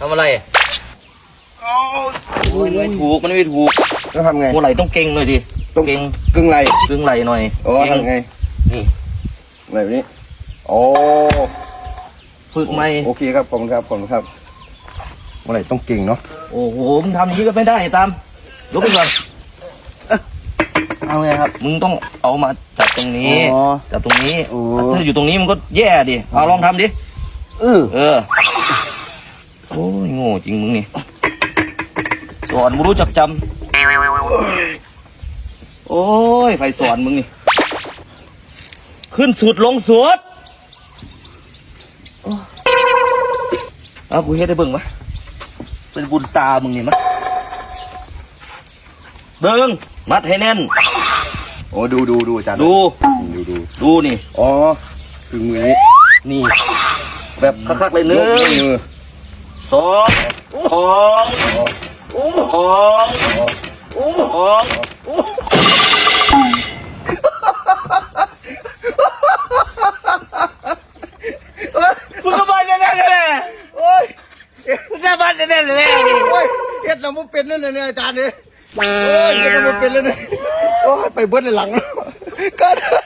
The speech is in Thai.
ทำอะไรโอ้ยโอ้ยไม่ถูกมันไม่ถูกแล้วทำไงหัวไหล่ต้องเก่งหน่อยดิต้องเก่งกึ่งไหลกึ่งไหล่หน่อยอ๋อเก่งทำไงนี่ไหลแบบนี้โอ้ฝึกไหมโอเคครับผมครับผมครับเมื่ไหร่ต้องเก่งเนาะโอ้โหมึงทำอย่างนี้ก็ไม่ได้ตามยกขึ้นก่อนเอาไงครับ มึงต้องเอามาจับตรงนี้จับตรงนี้ถ้าอยู่ตรงนี้มันก็แย่ดิเอาลองทำดิเออเออ โอ้ยโง่จริงมึงนี่สอนไม่รู้จักจำโอ้ยใครสอนมึงนี่ ขึ้นสุดลงสุดโอ้เอากูเฮ็ดได้เบิ่งมะเป็นบุญตามึงนี่มะเบิ่งมัดให้แน่น โอ้ดูดูดูอาจารย์ดู ดูดูดูนี่ อ๋อถึงมือนี้นี่ แบบคักๆเลยหยนึ่กงมือ สองสองสองสองมึงก็มาแน่ๆเลยโอ้ยมึงก็มาแน่ๆเลยโอ้ยเอ็ดเราไม่เป็นเลยเนี่ยอาจารย์เนี่ยโอ้ยเฮ็ดเราไม่เป็นเลยเนี่ยโอ้ยไปเบิ้ลในหลังแล้วก็